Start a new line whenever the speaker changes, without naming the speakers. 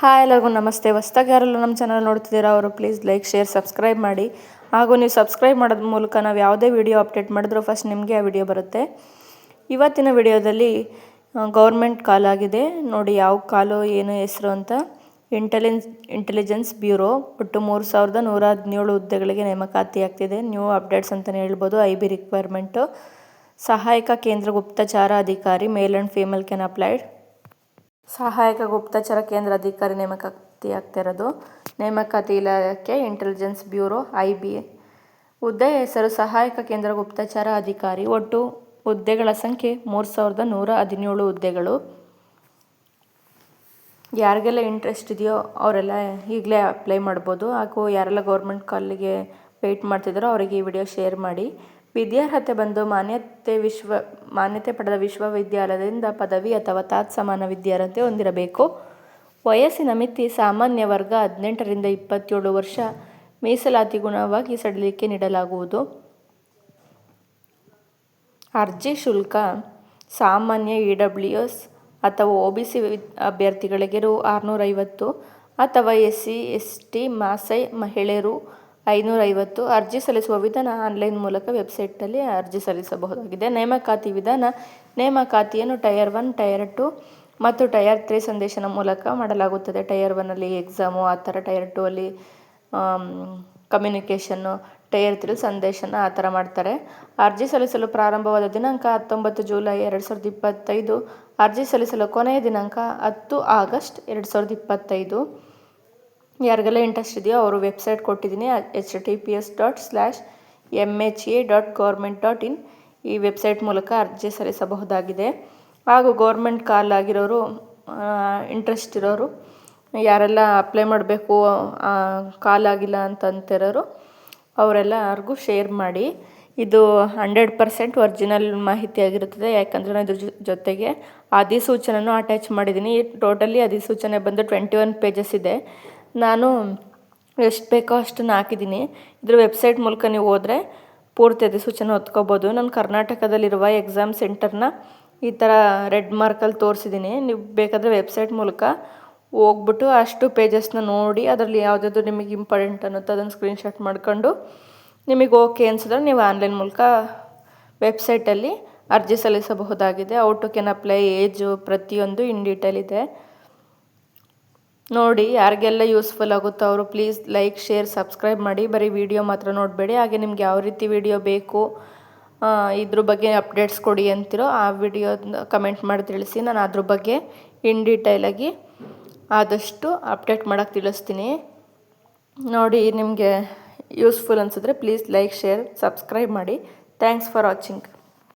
Hi, ಎಲ್ಲರಿಗೂ ನಮಸ್ತೆ. ಹೊಸ್ದಾಗಿ ಯಾರೆಲ್ಲ ನಮ್ಮ ಚಾನಲ್ ನೋಡ್ತಿದ್ದೀರಾ ಅವರು ಪ್ಲೀಸ್ ಲೈಕ್ ಶೇರ್ ಸಬ್ಸ್ಕ್ರೈಬ್ ಮಾಡಿ. ಹಾಗೂ ನೀವು ಸಬ್ಸ್ಕ್ರೈಬ್ ಮಾಡೋದ್ರ ಮೂಲಕ ನಾವು ಯಾವುದೇ ವಿಡಿಯೋ ಅಪ್ಡೇಟ್ ಮಾಡಿದ್ರೂ ಫಸ್ಟ್ ನಿಮಗೆ ಆ ವಿಡಿಯೋ ಬರುತ್ತೆ. ಇವತ್ತಿನ ವಿಡಿಯೋದಲ್ಲಿ ಗೌರ್ಮೆಂಟ್ ಕಾಲ್ ಆಗಿದೆ. ನೋಡಿ ಯಾವ ಕಾಲು ಏನು ಹೆಸರು ಅಂತ. ಇಂಟೆಲಿಜೆನ್ಸ್ ಇಂಟೆಲಿಜೆನ್ಸ್ ಬ್ಯೂರೋ ಒಟ್ಟು ಮೂರು ಸಾವಿರದ ನೂರ ಹದಿನೇಳು ಹುದ್ದೆಗಳಿಗೆ ನೇಮಕಾತಿ ಆಗ್ತಿದೆ. ನ್ಯೂ ಅಪ್ಡೇಟ್ಸ್ ಅಂತಲೇ ಹೇಳ್ಬೋದು. ಐ ಬಿ ರಿಕ್ವೈರ್ಮೆಂಟು ಸಹಾಯಕ ಕೇಂದ್ರ ಗುಪ್ತಚಾರ ಅಧಿಕಾರಿ male and female can applied ಸಹಾಯಕ ಗುಪ್ತಚರ ಕೇಂದ್ರ ಅಧಿಕಾರಿ ನೇಮಕಾತಿ ಆಗ್ತಿರೋದು ನೇಮಕಾತಿ ಇಲಾಖೆ ಇಂಟೆಲಿಜೆನ್ಸ್ ಬ್ಯೂರೋ ಐ ಬಿ ಹುದ್ದೆ ಹೆಸರು ಸಹಾಯಕ ಕೇಂದ್ರ ಗುಪ್ತಚರ ಅಧಿಕಾರಿ. ಒಟ್ಟು ಹುದ್ದೆಗಳ ಸಂಖ್ಯೆ ಮೂರು ಸಾವಿರದ ನೂರ ಹದಿನೇಳು ಹುದ್ದೆಗಳು. ಯಾರಿಗೆಲ್ಲ ಇಂಟ್ರೆಸ್ಟ್ ಇದೆಯೋ ಅವರೆಲ್ಲ ಈಗಲೇ ಅಪ್ಲೈ ಮಾಡ್ಬೋದು. ಹಾಗೂ ಯಾರೆಲ್ಲ ಗೌರ್ಮೆಂಟ್ ಕಾಲಿಗೆ ವೆಯ್ಟ್ ಮಾಡ್ತಿದ್ದಾರೋ ಅವರಿಗೆ ಈ ವಿಡಿಯೋ ಶೇರ್ ಮಾಡಿ. ವಿದ್ಯಾರ್ಹತೆ ಬಂದು ಮಾನ್ಯತೆ ವಿಶ್ವ, ಮಾನ್ಯತೆ ಪಡೆದ ವಿಶ್ವವಿದ್ಯಾಲಯದಿಂದ ಪದವಿ ಅಥವಾ ತಾತ್ಸಮಾನ ವಿದ್ಯಾರ್ಹತೆ ಹೊಂದಿರಬೇಕು. ವಯಸ್ಸಿನ ಮಿತಿ ಸಾಮಾನ್ಯ ವರ್ಗ ಹದಿನೆಂಟರಿಂದ ಇಪ್ಪತ್ತೇಳು ವರ್ಷ ಮೀಸಲಾತಿ ಗುಣವಾಗಿ ಸಡಿಲಿಕೆ ನೀಡಲಾಗುವುದು. ಅರ್ಜಿ ಶುಲ್ಕ, ಸಾಮಾನ್ಯ ಇ ಡಬ್ಲ್ಯೂ ಎಸ್ ಅಥವಾ ಒ ಬಿ ಸಿ ಅಭ್ಯರ್ಥಿಗಳಿಗೆ ರು ಆರುನೂರೈವತ್ತು ಅಥವಾ ಎಸ್ ಸಿ ಎಸ್ ಟಿ ಮಾಸೈ ಮಹಿಳೆಯರು ಐನೂರೈವತ್ತು ಅರ್ಜಿ ಸಲ್ಲಿಸುವ ವಿಧಾನ ಆನ್ಲೈನ್ ಮೂಲಕ ವೆಬ್ಸೈಟಲ್ಲಿ ಅರ್ಜಿ ಸಲ್ಲಿಸಬಹುದಾಗಿದೆ. ನೇಮಕಾತಿ ವಿಧಾನ, ನೇಮಕಾತಿಯನ್ನು ಟಯರ್ ಒನ್, ಟಯರ್ ಟು ಮತ್ತು ಟಯರ್ ತ್ರೀ ಸಂದೇಶನ ಮೂಲಕ ಮಾಡಲಾಗುತ್ತದೆ. ಟಯರ್ ಒನ್ನಲ್ಲಿ ಎಕ್ಸಾಮು, ಆ ಥರ ಟಯರ್ ಟೂ ಅಲ್ಲಿ ಕಮ್ಯುನಿಕೇಷನ್ನು, ಟಯರ್ ತ್ರೀ ಸಂದೇಶನ ಆ ಥರ ಮಾಡ್ತಾರೆ. ಅರ್ಜಿ ಸಲ್ಲಿಸಲು ಪ್ರಾರಂಭವಾದ ದಿನಾಂಕ ಹತ್ತೊಂಬತ್ತು ಜುಲೈ ಎರಡು ಸಾವಿರದ ಇಪ್ಪತ್ತೈದು. ಅರ್ಜಿ ಸಲ್ಲಿಸಲು ಕೊನೆಯ ದಿನಾಂಕ ಹತ್ತು ಆಗಸ್ಟ್ ಎರಡು ಸಾವಿರದ ಇಪ್ಪತ್ತೈದು. ಯಾರಿಗೆಲ್ಲ ಇಂಟ್ರೆಸ್ಟ್ ಇದೆಯೋ ಅವರು ವೆಬ್ಸೈಟ್ ಕೊಟ್ಟಿದ್ದೀನಿ H T P S dot slash M H A dot government dot in ಈ ವೆಬ್ಸೈಟ್ ಮೂಲಕ ಅರ್ಜಿ ಸಲ್ಲಿಸಬಹುದಾಗಿದೆ. ಹಾಗೂ ಗೌರ್ಮೆಂಟ್ ಕಾಲ್ ಆಗಿರೋರು ಇಂಟ್ರೆಸ್ಟ್ ಇರೋರು, ಯಾರೆಲ್ಲ ಅಪ್ಲೈ ಮಾಡಬೇಕು ಕಾಲ್ ಆಗಿಲ್ಲ ಅಂತಂತಿರೋರು ಅವರೆಲ್ಲರಿಗೂ ಶೇರ್ ಮಾಡಿ. ಇದು ಹಂಡ್ರೆಡ್ ಪರ್ಸೆಂಟ್ ಒರಿಜಿನಲ್ ಮಾಹಿತಿ ಆಗಿರುತ್ತದೆ. ಯಾಕಂದರೆ ನಾನು ಇದ್ರ ಜೊತೆಗೆ ಅಧಿಸೂಚನೆನೂ ಅಟ್ಯಾಚ್ ಮಾಡಿದ್ದೀನಿ. ಟೋಟಲಿ ಅಧಿಸೂಚನೆ ಬಂದು ಟ್ವೆಂಟಿ ಒನ್ ಪೇಜಸ್ ಇದೆ. ನಾನು ಎಷ್ಟು ಬೇಕೋ ಅಷ್ಟನ್ನು ಹಾಕಿದ್ದೀನಿ. ಇದ್ರ ವೆಬ್ಸೈಟ್ ಮೂಲಕ ನೀವು ಹೋದರೆ ಪೂರ್ತಿ ಅಧಿಸೂಚನೆ ಹೊತ್ಕೋಬೋದು. ನಾನು ಕರ್ನಾಟಕದಲ್ಲಿರುವ ಎಕ್ಸಾಮ್ ಸೆಂಟರ್ನ ಈ ಥರ ರೆಡ್ ಮಾರ್ಕಲ್ಲಿ ತೋರಿಸಿದ್ದೀನಿ. ನೀವು ಬೇಕಾದರೆ ವೆಬ್ಸೈಟ್ ಮೂಲಕ ಹೋಗ್ಬಿಟ್ಟು ಅಷ್ಟು ಪೇಜಸ್ನ ನೋಡಿ, ಅದರಲ್ಲಿ ಯಾವುದಾದ್ರು ನಿಮಗೆ ಇಂಪಾರ್ಟೆಂಟ್ ಅನ್ನೋದು ಅದನ್ನು ಸ್ಕ್ರೀನ್ಶಾಟ್ ಮಾಡ್ಕೊಂಡು ನಿಮಗೆ ಓಕೆ ಅನ್ಸಿದ್ರೆ ನೀವು ಆನ್ಲೈನ್ ಮೂಲಕ ವೆಬ್ಸೈಟಲ್ಲಿ ಅರ್ಜಿ ಸಲ್ಲಿಸಬಹುದಾಗಿದೆ. Out to can apply, age ಪ್ರತಿಯೊಂದು ಇನ್ ಡೀಟೇಲ್ ಇದೆ. ನೋಡಿ, ಯಾರಿಗೆಲ್ಲ ಯೂಸ್ಫುಲ್ ಆಗುತ್ತೋ ಅವರು ಪ್ಲೀಸ್ ಲೈಕ್ ಶೇರ್ ಸಬ್ಸ್ಕ್ರೈಬ್ ಮಾಡಿ. ಬರೀ ವಿಡಿಯೋ ಮಾತ್ರ ನೋಡಬೇಡಿ. ಹಾಗೆ ನಿಮ್ಗೆ ಯಾವ ರೀತಿ ವಿಡಿಯೋ ಬೇಕು ಇದ್ರ ಬಗ್ಗೆ ಅಪ್ಡೇಟ್ಸ್ ಕೊಡಿ ಅಂತಿರೋ ಆ ವಿಡಿಯೋ ಕಮೆಂಟ್ ಮಾಡಿ ತಿಳಿಸಿ. ನಾನು ಅದ್ರ ಬಗ್ಗೆ ಇನ್ ಡೀಟೈಲಾಗಿ ಆದಷ್ಟು ಅಪ್ಡೇಟ್ ಮಾಡೋಕ್ಕೆ ತಿಳಿಸ್ತೀನಿ. ನೋಡಿ, ನಿಮಗೆ ಯೂಸ್ಫುಲ್ ಅನಿಸಿದ್ರೆ ಪ್ಲೀಸ್ ಲೈಕ್ ಶೇರ್ ಸಬ್ಸ್ಕ್ರೈಬ್ ಮಾಡಿ. Thanks for watching